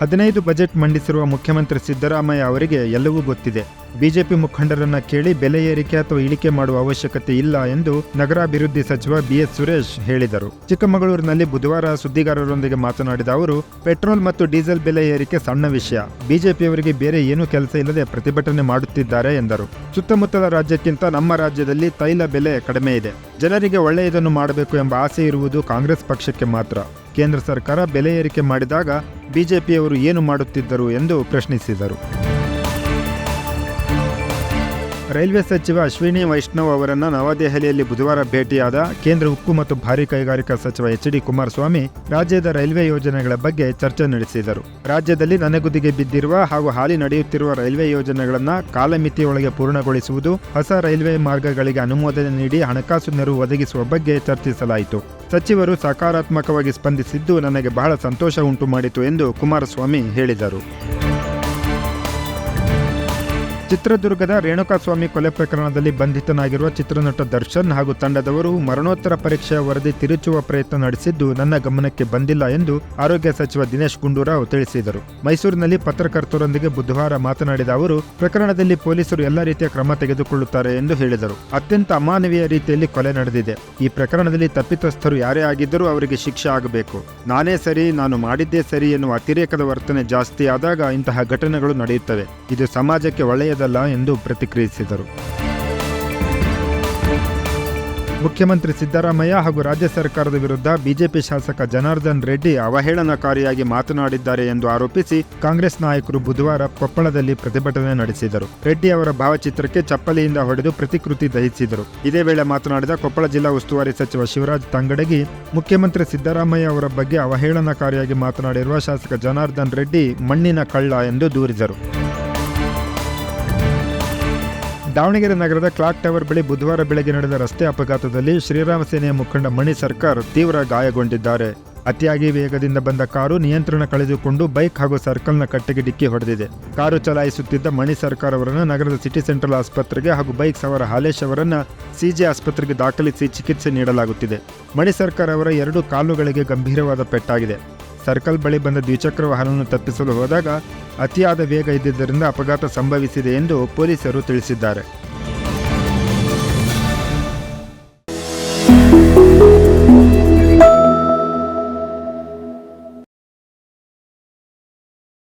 ಹದಿನೈದು ಬಜೆಟ್ ಮಂಡಿಸಿರುವ ಮುಖ್ಯಮಂತ್ರಿ ಸಿದ್ದರಾಮಯ್ಯ ಅವರಿಗೆ ಎಲ್ಲವೂ ಗೊತ್ತಿದೆ. ಬಿಜೆಪಿ ಮುಖಂಡರನ್ನ ಕೇಳಿ ಬೆಲೆ ಏರಿಕೆ ಅಥವಾ ಇಳಿಕೆ ಮಾಡುವ ಅವಶ್ಯಕತೆ ಇಲ್ಲ ಎಂದು ನಗರಾಭಿವೃದ್ಧಿ ಸಚಿವ ಬಿಎಸ್ ಸುರೇಶ್ ಹೇಳಿದರು. ಚಿಕ್ಕಮಗಳೂರಿನಲ್ಲಿ ಬುಧವಾರ ಸುದ್ದಿಗಾರರೊಂದಿಗೆ ಮಾತನಾಡಿದ ಅವರು, ಪೆಟ್ರೋಲ್ ಮತ್ತು ಡೀಸೆಲ್ ಬೆಲೆ ಏರಿಕೆ ಸಣ್ಣ ವಿಷಯ. ಬಿಜೆಪಿಯವರಿಗೆ ಬೇರೆ ಏನೂ ಕೆಲಸ ಇಲ್ಲದೆ ಪ್ರತಿಭಟನೆ ಮಾಡುತ್ತಿದ್ದಾರೆ ಎಂದರು. ಸುತ್ತಮುತ್ತಲ ರಾಜ್ಯಕ್ಕಿಂತ ನಮ್ಮ ರಾಜ್ಯದಲ್ಲಿ ತೈಲ ಬೆಲೆ ಕಡಿಮೆ ಇದೆ. ಜನರಿಗೆ ಒಳ್ಳೆಯದನ್ನು ಮಾಡಬೇಕು ಎಂಬ ಆಸೆ ಇರುವುದು ಕಾಂಗ್ರೆಸ್ ಪಕ್ಷಕ್ಕೆ ಮಾತ್ರ. ಕೇಂದ್ರ ಸರ್ಕಾರ ಬೆಲೆ ಏರಿಕೆ ಮಾಡಿದಾಗ ಬಿಜೆಪಿಯವರು ಏನು ಮಾಡುತ್ತಿದ್ದರು ಎಂದು ಪ್ರಶ್ನಿಸಿದರು. ರೈಲ್ವೆ ಸಚಿವ ಅಶ್ವಿನಿ ವೈಷ್ಣವ್ ಅವರನ್ನು ನವದೆಹಲಿಯಲ್ಲಿ ಬುಧವಾರ ಭೇಟಿಯಾದ ಕೇಂದ್ರ ಉಕ್ಕು ಮತ್ತು ಭಾರೀ ಕೈಗಾರಿಕಾ ಸಚಿವ ಎಚ್ ಡಿ ಕುಮಾರಸ್ವಾಮಿ ರಾಜ್ಯದ ರೈಲ್ವೆ ಯೋಜನೆಗಳ ಬಗ್ಗೆ ಚರ್ಚೆ ನಡೆಸಿದರು. ರಾಜ್ಯದಲ್ಲಿ ನನೆಗುದಿಗೆ ಬಿದ್ದಿರುವ ಹಾಗೂ ಹಾಲಿ ನಡೆಯುತ್ತಿರುವ ರೈಲ್ವೆ ಯೋಜನೆಗಳನ್ನು ಕಾಲಮಿತಿಯೊಳಗೆ ಪೂರ್ಣಗೊಳಿಸುವುದು ಹೊಸ ರೈಲ್ವೆ ಮಾರ್ಗಗಳಿಗೆ ಅನುಮೋದನೆ ನೀಡಿ ಹಣಕಾಸು ನೆರವು ಒದಗಿಸುವ ಬಗ್ಗೆ ಚರ್ಚಿಸಲಾಯಿತು. ಸಚಿವರು ಸಕಾರಾತ್ಮಕವಾಗಿ ಸ್ಪಂದಿಸಿದ್ದು ನನಗೆ ಬಹಳ ಸಂತೋಷ ಉಂಟು ಮಾಡಿತು ಎಂದು ಕುಮಾರಸ್ವಾಮಿ ಹೇಳಿದರು. ಚಿತ್ರದುರ್ಗದ ರೇಣುಕಾಸ್ವಾಮಿ ಕೊಲೆ ಪ್ರಕರಣದಲ್ಲಿ ಬಂಧಿತನಾಗಿರುವ ಚಿತ್ರನಟ ದರ್ಶನ್ ಹಾಗೂ ತಂಡದವರು ಮರಣೋತ್ತರ ಪರೀಕ್ಷೆಯ ವರದಿ ತಿರುಚುವ ಪ್ರಯತ್ನ ನಡೆಸಿದ್ದು ನನ್ನ ಗಮನಕ್ಕೆ ಬಂದಿಲ್ಲ ಎಂದು ಆರೋಗ್ಯ ಸಚಿವ ದಿನೇಶ್ ಗುಂಡೂರಾವ್ ತಿಳಿಸಿದರು. ಮೈಸೂರಿನಲ್ಲಿ ಪತ್ರಕರ್ತರೊಂದಿಗೆ ಬುಧವಾರ ಮಾತನಾಡಿದ ಅವರು, ಪ್ರಕರಣದಲ್ಲಿ ಪೊಲೀಸರು ಎಲ್ಲ ರೀತಿಯ ಕ್ರಮ ತೆಗೆದುಕೊಳ್ಳುತ್ತಾರೆ ಎಂದು ಹೇಳಿದರು. ಅತ್ಯಂತ ಅಮಾನವೀಯ ರೀತಿಯಲ್ಲಿ ಕೊಲೆ ನಡೆದಿದೆ. ಈ ಪ್ರಕರಣದಲ್ಲಿ ತಪ್ಪಿತಸ್ಥರು ಯಾರೇ ಆಗಿದ್ದರೂ ಅವರಿಗೆ ಶಿಕ್ಷೆ ಆಗಬೇಕು. ನಾನೇ ಸರಿ, ನಾನು ಮಾಡಿದ್ದೇ ಸರಿ ಎನ್ನುವ ಅತಿರೇಕದ ವರ್ತನೆ ಜಾಸ್ತಿ ಆದಾಗ ಇಂತಹ ಘಟನೆಗಳು ನಡೆಯುತ್ತವೆ. ಇದು ಸಮಾಜಕ್ಕೆ ಒಳ್ಳೆಯದಲ್ಲ ಎಂದು ಪ್ರತಿಕ್ರಿಯಿಸಿದರು. ಮುಖ್ಯಮಂತ್ರಿ ಸಿದ್ದರಾಮಯ್ಯ ಹಾಗೂ ರಾಜ್ಯ ಸರ್ಕಾರದ ವಿರುದ್ಧ ಬಿಜೆಪಿ ಶಾಸಕ ಜನಾರ್ದನ್ ರೆಡ್ಡಿ ಅವಹೇಳನಕಾರಿಯಾಗಿ ಮಾತನಾಡಿದ್ದಾರೆ ಎಂದು ಆರೋಪಿಸಿ ಕಾಂಗ್ರೆಸ್ ನಾಯಕರು ಬುಧವಾರ ಕೊಪ್ಪಳದಲ್ಲಿ ಪ್ರತಿಭಟನೆ ನಡೆಸಿದರು. ರೆಡ್ಡಿ ಅವರ ಭಾವಚಿತ್ರಕ್ಕೆ ಚಪ್ಪಲಿಯಿಂದ ಹೊಡೆದು ಪ್ರತಿಕೃತಿ ದಹಿಸಿದರು. ಇದೇ ವೇಳೆ ಮಾತನಾಡಿದ ಕೊಪ್ಪಳ ಜಿಲ್ಲಾ ಉಸ್ತುವಾರಿ ಸಚಿವ ಶಿವರಾಜ್ ತಂಗಡಗಿ, ಮುಖ್ಯಮಂತ್ರಿ ಸಿದ್ದರಾಮಯ್ಯ ಅವರ ಬಗ್ಗೆ ಅವಹೇಳನಕಾರಿಯಾಗಿ ಮಾತನಾಡಿರುವ ಶಾಸಕ ಜನಾರ್ದನ್ ರೆಡ್ಡಿ ಮಣ್ಣಿನ ಕಳ್ಳ ಎಂದು ದೂರಿದರು. ದಾವಣಗೆರೆ ನಗರದ ಕ್ಲಾಕ್ ಟವರ್ ಬಳಿ ಬುಧವಾರ ಬೆಳಗ್ಗೆ ನಡೆದ ರಸ್ತೆ ಅಪಘಾತದಲ್ಲಿ ಶ್ರೀರಾಮ ಸೇನೆಯ ಮುಖಂಡ ಮಣಿ ಸರ್ಕಾರ್ ತೀವ್ರ ಗಾಯಗೊಂಡಿದ್ದಾರೆ. ಅತಿಯಾಗಿ ವೇಗದಿಂದ ಬಂದ ಕಾರು ನಿಯಂತ್ರಣ ಕಳೆದುಕೊಂಡು ಬೈಕ್ ಹಾಗೂ ಸರ್ಕಲ್ನ ಕಟ್ಟೆಗೆ ಡಿಕ್ಕಿ ಹೊಡೆದಿದೆ. ಕಾರು ಚಲಾಯಿಸುತ್ತಿದ್ದ ಮಣಿ ಸರ್ಕಾರ್ ಅವರನ್ನು ನಗರದ ಸಿಟಿ ಸೆಂಟ್ರಲ್ ಆಸ್ಪತ್ರೆಗೆ ಹಾಗೂ ಬೈಕ್ ಸವಾರ ಹಾಲೇಶ್ ಅವರನ್ನು ಸಿಜೆ ಆಸ್ಪತ್ರೆಗೆ ದಾಖಲಿಸಿ ಚಿಕಿತ್ಸೆ ನೀಡಲಾಗುತ್ತಿದೆ. ಮಣಿ ಸರ್ಕಾರ್ ಅವರ ಎರಡು ಕಾಲುಗಳಿಗೆ ಗಂಭೀರವಾದ ಪೆಟ್ಟಾಗಿದೆ. ಸರ್ಕಲ್ ಬಳಿ ಬಂದ ದ್ವಿಚಕ್ರ ವಾಹನವನ್ನು ತಪ್ಪಿಸಲು ಹೋದಾಗ ಅತಿಯಾದ ವೇಗ ಇದ್ದಿದ್ದರಿಂದ ಅಪಘಾತ ಸಂಭವಿಸಿದೆ ಎಂದು ಪೊಲೀಸರು ತಿಳಿಸಿದ್ದಾರೆ.